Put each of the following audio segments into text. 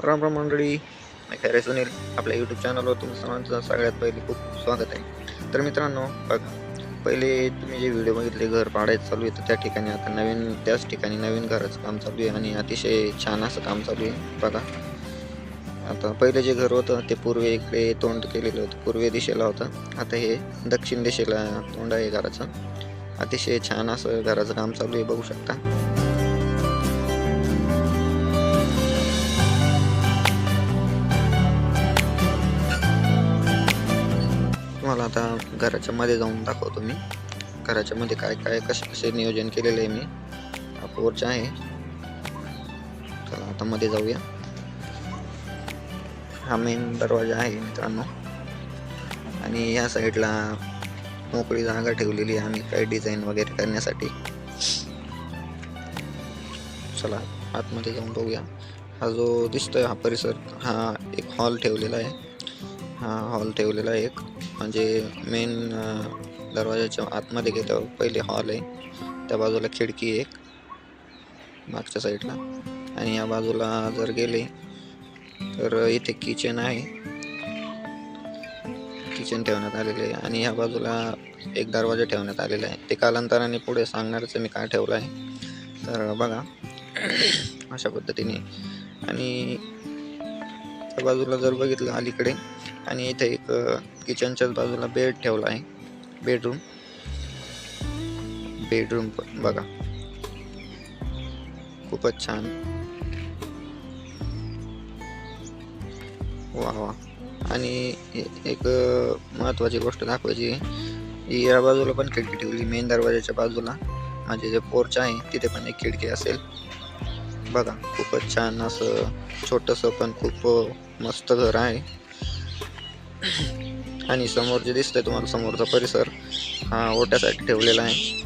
राम राम मंडळी. मी खैरे सुनील आपल्या यूट्यूब चॅनलवर तुमचं सर्वांचं सगळ्यात पहिले खूप स्वागत आहे. तर मित्रांनो बघा पहिले तुम्ही जे व्हिडिओ बघितले घर पाडायचं चालू आहे तर त्या ठिकाणी आता नवीन त्याच ठिकाणी नवीन घराचं काम चालू आहे आणि अतिशय छान असं काम चालू आहे. बघा आता पहिले जे घर होतं ते पूर्वे इकडे तोंड केलेलं होतं पूर्वे दिशेला होतं. आता हे दक्षिण दिशेला तोंड आहे घराचं. अतिशय छान असं घराचं काम चालू आहे बघू शकता. तुम्हाला आता घराच्या मध्ये जाऊन दाखवतो मी. घराच्या मध्ये काय काय कसे कसे नियोजन केलेलं आहे मी. हा पोर्च आहे. चला आता मध्ये जाऊया. हा मेन दरवाजा आहे मित्रांनो. आणि या साईडला मोकळी जागा ठेवलेली आहे आम्ही काही डिझाईन वगैरे करण्यासाठी. चला आतमध्ये जाऊन बघूया. हा जो दिसतोय हा परिसर हा एक हॉल ठेवलेला आहे. हा हॉल ठेवलेला आहे एक. म्हणजे मेन दरवाजाच्या आतमध्ये गेल्यावर पहिले हॉल आहे. त्या बाजूला खिडकी एक मागच्या साईडला आणि या बाजूला जर गेले तर इथे किचन आहे. किचन ठेवण्यात आलेले आहे. आणि या बाजूला एक दरवाजा ठेवण्यात आलेला आहे. ते कालांतराने पुढे सांगणारचं मी काय ठेवलं आहे तर बघा. अशा पद्धतीने. आणि त्या बाजूला जर बघितलं अलीकडे आणि इथे एक किचनच्याच बाजूला बेड ठेवला आहे. बेडरूम बेडरूम पण बघा. खूपच छान. वा वा आणि एक महत्त्वाची गोष्ट दाखवायची या बाजूला पण खिडकी ठेवली मेन दरवाजाच्या बाजूला. माझे जे पोर्च आहे तिथे पण एक खिडकी असेल. बघा खूपच छान असं छोटंसं पण खूप मस्त घर आहे. आणि समोर जे दिसतंय तुम्हाला समोरचा परिसर हा ओट्यासाठी ठेवलेला आहे.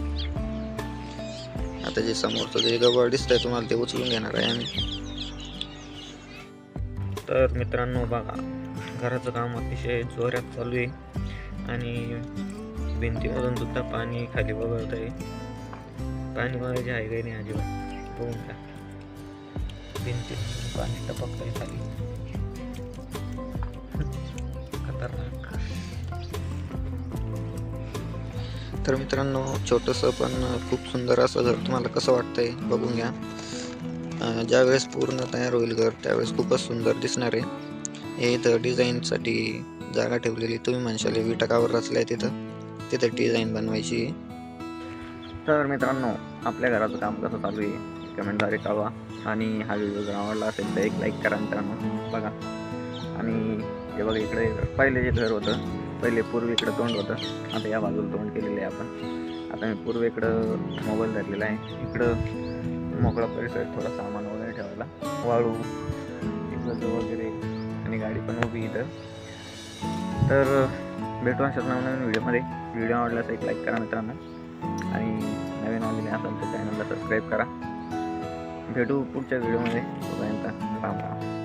आता जे समोरचं जे गवळ दिसतंय तुम्हाला ते उचलून घेणार आहे आम्ही. तर मित्रांनो बघा घराचं काम अतिशय जोरात चालू आहे. आणि भिंतीमधून सुद्धा पाणी खाली वगळत आहे. पाणी वगैरे आहे काही नाही अजिबात. बघून का भिंतीमधून पाणी टपकत आहे खाली. तर मित्रांनो छोटंसं पण खूप सुंदर असं घर तुम्हाला कसं वाटतंय बघून घ्या. ज्यावेळेस पूर्ण तयार होईल घर त्यावेळेस खूपच सुंदर दिसणार आहे. हे इथं डिझाईनसाठी जागा ठेवलेली तुम्ही म्हणशाल विटकावर रचलं आहे तिथं तिथं डिझाईन बनवायची तर मित्रांनो आपल्या घराचं काम कसं चालू आहे? कमेंटद्वारे कळवा. आणि हा व्हिडिओ जर आवडला असेल तर एक लाईक करा मित्रांनो. बघा. आणि हे बघा इकडे पहिले जे घर होतं पहिले पूर्वेकडं तोंड होतं. आता या बाजूला तोंड केलेलं आहे आपण. आता मी पूर्वेकडं मोबाईल धरलेला आहे. इकडं मोकळा परिसर थोडा सामान वगैरे ठेवायला. वाळू इकडं वगैरे आणि गाडी पण उभी इथं. तर भेटू अशाच नवनवीन व्हिडिओमध्ये. व्हिडिओ आवडल्यास एक लाईक करा मित्रांनो. आणि नवीन आलेले असाल तर चॅनलला सबस्क्राईब करा. भेटू पुढच्या व्हिडिओमध्ये. तोपर्यंत राम राम.